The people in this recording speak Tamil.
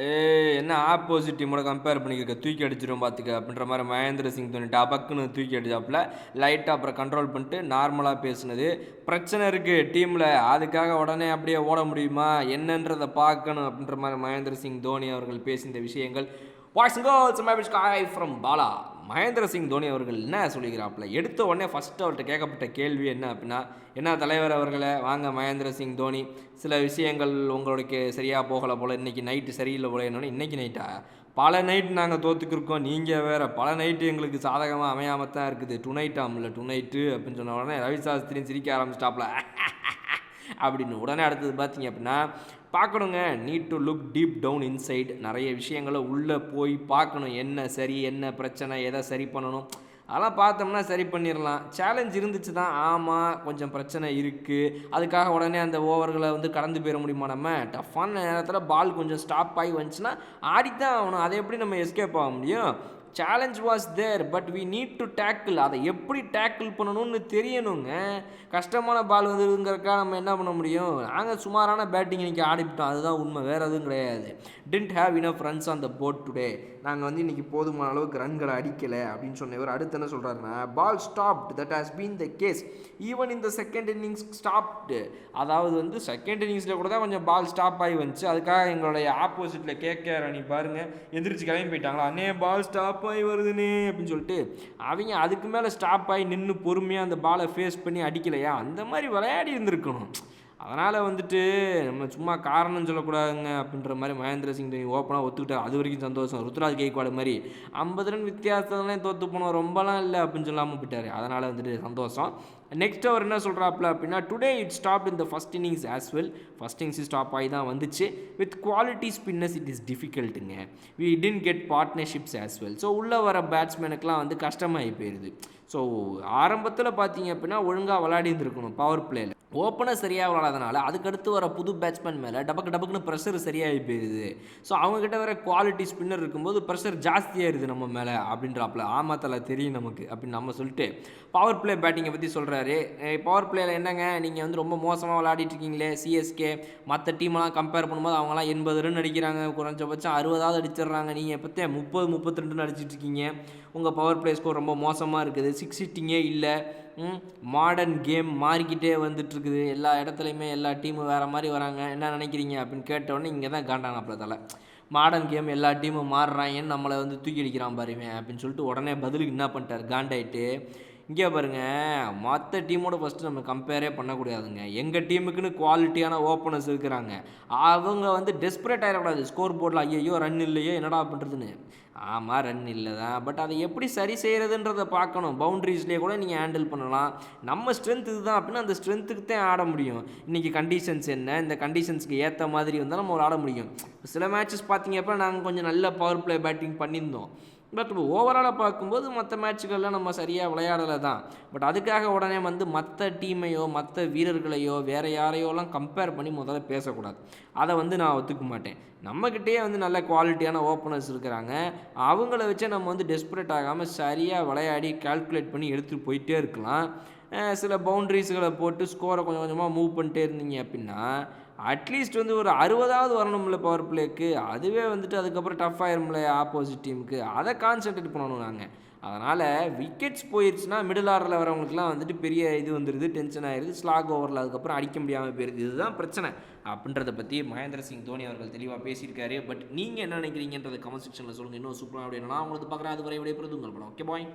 ஏ என்ன ஆப்போசிட் டீமோட கம்பேர் பண்ணிக்கிருக்க? தூக்கி அடிச்சிடும் பார்த்துக்க அப்படின்ற மாதிரி மகேந்திர சிங் தோனிட்டு அபக்குன்னு தூக்கி அடிச்சாப்புல. லைட்டாக அப்புறம் கண்ட்ரோல் பண்ணிட்டு நார்மலாக பேசினது. பிரச்சனை இருக்குது டீமில் அதுக்காக உடனே அப்படியே ஓட முடியுமா? என்னன்றதை பார்க்கணும் அப்படின்ற மாதிரி மகேந்திர சிங் தோனி அவர்கள் பேசின விஷயங்கள். வாய்ஸ் கேர்ள்ஸ் மேபிஷ் காய் ஃப்ரம் பாலா மகேந்திர சிங் தோனி அவர்கள் என்ன சொல்லிக்கிறாப்புல? எடுத்த உடனே ஃபஸ்ட்டு அவர்கிட்ட கேட்கப்பட்ட கேள்வி என்ன அப்படின்னா என்ன தலைவர் அவர்களை வாங்க மகேந்திர சிங் தோனி. சில விஷயங்கள் உங்களுக்கு சரியாக போகலை போல் இன்றைக்கி நைட்டு சரியில்லை போல. என்னன்னு இன்றைக்கி நைட்டா பல நைட் நாங்கள் தோற்றுக்கிருக்கோம் நீங்கள் வேறு பல நைட்டு எங்களுக்கு சாதகமாக அமையாமல் தான் இருக்குது. டு நைட் ஆமில்ல டு நைட்டு அப்படின்னு சொன்ன உடனே ரவி சாஸ்திரியும் சிரிக்க ஆரம்பிச்சிட்டாப்புல. அப்படின்னு உடனே அடுத்தது பார்த்தீங்க அப்படின்னா பார்க்கணுங்க. Need to look deep down inside நிறைய விஷயங்களை உள்ளே போய் பார்க்கணும். என்ன சரி என்ன பிரச்சனை எதை சரி பண்ணணும். அதெல்லாம் பார்த்தோம்னா சரி பண்ணிடலாம். சேலஞ்ச் இருந்துச்சு தான் ஆமாம் கொஞ்சம் பிரச்சனை இருக்குது அதுக்காக உடனே அந்த ஓவர்களை வந்து கடந்து போயிட முடியுமா நம்ம? டஃப்பான நேரத்தில் பால் கொஞ்சம் ஸ்டாப் ஆகி வந்துச்சுன்னா ஆடித்தான் ஆகணும். அதை எப்படி நம்ம எஸ்கேப் ஆக முடியும்? Challenge was there but we need to tackle அதை எப்படி டேக்கிள் பண்ணணும்னு தெரியணுங்க. கஷ்டமான பால் வந்துருங்கிறக்கா நம்ம என்ன பண்ண முடியும்? நாங்கள் சுமாரான பேட்டிங் இன்றைக்கி ஆடிவிட்டோம். அதுதான் உண்மை. வேறு எதுவும் கிடையாது. Didn't have enough runs on the board today நாங்கள் வந்து இன்றைக்கி போதுமான அளவுக்கு ரன்களை அடிக்கலை அப்படின்னு சொன்னவர் அடுத்து என்ன சொல்கிறாருன்னா ball stopped that has been the case even இந்த செகண்ட் இன்னிங்ஸ் ஸ்டாப்டு அதாவது வந்து செகண்ட் இன்னிங்ஸில் கூட தான் கொஞ்சம் பால் ஸ்டாப் ஆகி வந்துச்சு. அதுக்காக எங்களுடைய ஆப்போசிட்டில் கேகேஆர் அணி பாருங்கள் எந்திரிச்சு கிளம்பி போயிட்டாங்களா? அண்ணே பால் ஸ்டாப் ஆகி வருதுன்னு அப்படின்னு சொல்லிட்டு அவங்க அதுக்கு மேலே ஸ்டாப் ஆகி நின்று பொறுமையாக அந்த பாலை ஃபேஸ் பண்ணி அடிக்கலையா? அந்த மாதிரி விளையாடி இருந்திருக்கணும். அதனால் வந்துட்டு நம்ம சும்மா காரணம் சொல்லக்கூடாதுங்க அப்படின்ற மாதிரி மகேந்திர சிங் தோனி ஓப்பனாக ஒத்துக்கிட்டார். அது வரைக்கும் சந்தோஷம். ருத்ராஜ் கெய்க்வாடு மாதிரி ஐம்பது ரன் வித்தியாசத்துலாம் தோற்று போனோம். ரொம்பலாம் இல்லை அப்படின்னு சொல்லாமல் போயிட்டார். அதனால் வந்துட்டு சந்தோஷம். நெக்ஸ்ட் அவர் என்ன சொல்கிறாப்புல அப்படின்னா today it stop in the first innings as well first innings stop ஆகி தான் வந்துச்சு. With quality spinners it is டிஃபிகல்ட்டுங்க we didn't get partnerships as well so உள்ளே வர பேட்ஸ்மேனுக்கெலாம் வந்து கஷ்டமாகி போயிடுது ஸோ ஆரம்பத்தில் பார்த்தீங்க அப்படின்னா ஒழுங்காக விளையாடி இருந்திருக்கணும் பவர் பிளேயில் ஓப்பனர் சரியாக விளாடாதனால அதுக்கடுத்து வர புது பேட்ஸ்மேன் மேலே டபக்கு டபக்குன்னு ப்ரெஷர் சரியாகி போயிடுது ஸோ அவங்கக்கிட்ட வர குவாலிட்டி ஸ்பின்னர் இருக்கும்போது ப்ரெஷர் ஜாஸ்தியாகிடுது நம்ம மேலே அப்படின்றாப்புல. ஆமாத்தில் தெரியும் நமக்கு அப்படின்னு நம்ம சொல்லிட்டு பவர் பிளே பேட்டிங்கை பற்றி சொல்கிற சொல்கிறாரு பவர் பிளேயில் என்னங்க? நீங்கள் வந்து ரொம்ப மோசமாக விளையாடிட்டு இருக்கீங்களே சிஎஸ்கே மற்ற டீமெல்லாம் கம்பேர் பண்ணும்போது அவங்களாம் எண்பது ரன் அடிக்கிறாங்க குறைஞ்சபட்சம் அறுபதாவது அடிச்சிடுறாங்க. நீங்கள் பற்றி முப்பது முப்பத்தி ரெண்டு அடிச்சிட்டு இருக்கீங்க. உங்கள் பவர் பிளே ஸ்கோர் ரொம்ப மோசமாக இருக்குது. சிக்ஸ் ஹிட்டிங்கே இல்லை. மாடர்ன் கேம் மாறிக்கிட்டே வந்துட்டுருக்குது எல்லா இடத்துலையுமே எல்லா டீமும் வேறு மாதிரி வராங்க. என்ன நினைக்கிறீங்க? அப்படின்னு கேட்டோடனே இங்கே தான் காண்டானாப்பில் தலை. மாடர்ன் கேம் எல்லா டீமும் மாறுறாங்கன்னு நம்மளை வந்து தூக்கி அடிக்கிறான் பாருவேன் அப்படின்னு சொல்லிட்டு உடனே பதிலுக்கு என்ன பண்ணிட்டார்? காண்டாயிட்டு இங்கே பாருங்கள் மற்ற டீமோட ஃபஸ்ட்டு நம்ம கம்பேரே பண்ணக்கூடாதுங்க. எங்கள் டீமுக்குன்னு குவாலிட்டியான ஓப்பனர்ஸ் இருக்கிறாங்க. அவங்க வந்து டெஸ்பரேட் ஆகிடக்கூடாது ஸ்கோர் போர்டில் ஐயோ ரன் இல்லையோ என்னடா பண்ணுறதுன்னு ஆமாம் ரன் இல்லை தான் பட் அதை எப்படி சரி செய்கிறதுன்றதை பார்க்கணும். பவுண்ட்ரிஸ்லேயே கூட நீங்கள் ஹேண்டில் பண்ணலாம். நம்ம ஸ்ட்ரென்த் இதுதான் அப்படின்னா அந்த ஸ்ட்ரென்த்துக்கு தான் ஆட முடியும். இன்றைக்கி கண்டிஷன்ஸ் என்ன? இந்த கண்டிஷன்ஸ்க்கு ஏற்ற மாதிரி வந்தால் நம்ம ஆட முடியும். சில மேட்சஸ் பார்த்தீங்க அப்போ நாங்கள் கொஞ்சம் நல்ல பவர் பிளே பேட்டிங் பண்ணியிருந்தோம். பட் ஓவராலாக பார்க்கும்போது மற்ற மேட்சுகளில் நம்ம சரியாக விளையாடலை தான் பட் அதுக்காக உடனே வந்து மற்ற டீமையோ மற்ற வீரர்களையோ வேறு யாரையோலாம் கம்பேர் பண்ணி முதல்ல பேசக்கூடாது. அதை வந்து நான் ஒத்துக்க மாட்டேன். நம்மக்கிட்டேயே வந்து நல்ல குவாலிட்டியான ஓப்பனர்ஸ் இருக்கிறாங்க. அவங்கள வச்சே நம்ம வந்து டெஸ்பரேட் ஆகாமல் சரியாக விளையாடி கால்குலேட் பண்ணி எடுத்துகிட்டு போயிட்டே இருக்கலாம். சில பவுண்ட்ரிஸ்களை போட்டு ஸ்கோரை கொஞ்சம் கொஞ்சமாக மூவ் பண்ணிட்டே இருந்தீங்க அப்படின்னா அட்லீஸ்ட் வந்து ஒரு அறுபதாவது வரணும்ல பவர் பிளேக்கு அதுவே வந்துட்டு அதுக்கப்புறம் டஃப் ஆயிரும்ல ஆப்போசிட் டீமுக்கு அதை கான்சென்ட்ரேட் பண்ணணும் நாங்கள் அதனால் விக்கெட்ஸ் போயிடுச்சுன்னா மிடில் ஆர்டரில் வரவங்களுக்குலாம் வந்துட்டு பெரிய இது வந்துடுது டென்ஷன் ஆயிடுது ஸ்லாக் ஓவரில் அதுக்கப்புறம் அடிக்க முடியாமல் போயிருது. இதுதான் பிரச்சனை. அப்படின்றத பற்றி மகேந்திர சிங் தோனி அவர்கள் தெளிவாக பேசியிருக்காரு. பட் நீங்கள் என்ன நினைக்கிறீங்கன்றத கமெண்ட் செக்ஷனில் சொல்லுங்கள் இன்னும் சூப்பராக அப்படின்னா உங்களுக்கு பார்க்குறேன். அது வரை விடைபெறுது உங்கள் படம். Okay bye